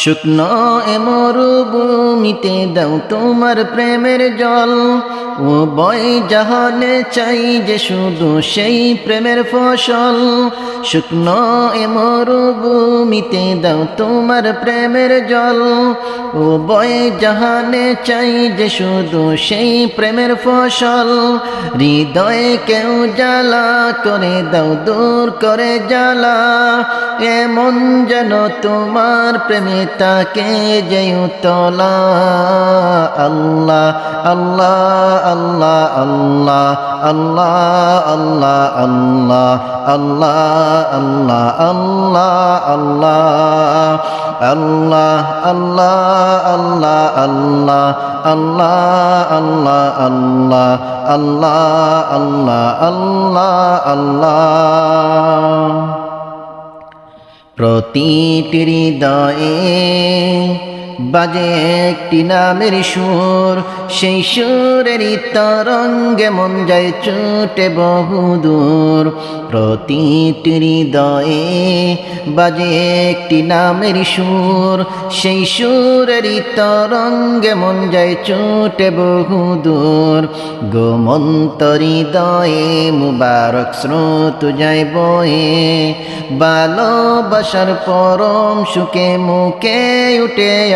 শুকনো এ মরুভূমিতে দাও তোমার প্রেমের জল। ও বয় জাহানে চাই যে শুধু সেই প্রেমের ফসল। শুকনো এ মরুভূমিতে দাও তোমার প্রেমের জল। ও বয় জাহানে চাই যে শুধু সেই প্রেমের ফসল। হৃদয়ে কেউ জ্বালা করে দাও, দূর করে জ্বালা। এমন যেন তোমার প্রেমে তাকে যে উতলা। আল্লাহ আল্লাহ আল্লাহ আল্লাহ। আল্লাহ আল্লাহ আল্লাহ আল্লাহ আল্লাহ আল্লাহ আল্লাহ আল্লাহ আল্লাহ আল্লাহ আল্লাহ আল্লাহ আল্লাহ আল্লাহ আল্লাহ আল্লাহ আল্লাহ প্রতিটি হৃদয়ে বাজে একটি নামের সুর, সেই সুরেরই তরঙ্গে মন যায় ছুটে বহুদূর। প্রতিটি হৃদয়ে বাজে একটি নামের সুর, সেই সুরেরই তরঙ্গে মন যায় ছুটে বহুদূর। গোমন্ত হৃদয়ে মুবারক স্রোত যায় বয়ে ভালোবাসার পরম সুখে মুখে উঠে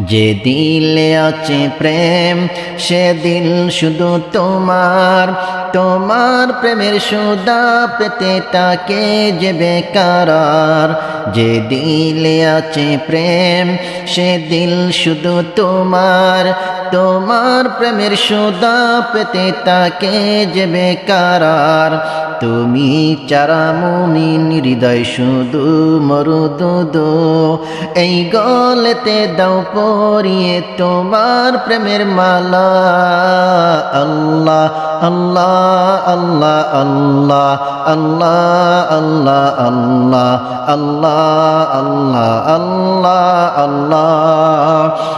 যে দিলে আছে প্রেম, সে দিল শুধু তোমার। তোমার প্রেমের সুদা পেতে তাকে যে বেকার যে দিলে আছে প্রেম, সে দিল শুধু তোমার। তোমার প্রেমের সুদা পেতে তাকে যে বেকারার তুমি চারা মুমিন হৃদয় শুধু মরুদুদ এই গলেতে দাও পরিয়ে তোমার প্রেমের মালা আল্লাহ আল্লাহ আল্লাহ আল্লাহ আল্লাহ আল্লাহ আল্লাহ আল্লাহ আল্লাহ আল্লাহ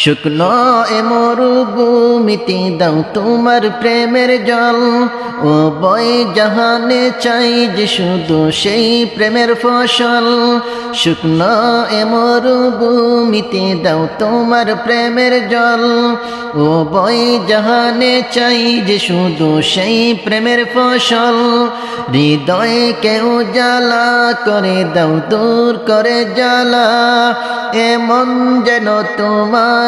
শুকনো এ মরুভূমিতে দাও তোমার প্রেমের জল। ও বই জাহানে চাই যে শুধু সেই প্রেমের ফসল। শুকনো এ মরুভূমিতে দাও তোমার প্রেমের জল। ও বই জাহানে চাই যে শুধু সেই প্রেমের ফসল। হৃদয়ে কেউ জ্বালা করে দাও, দূর করে জ্বালা। এমন যেন তোমার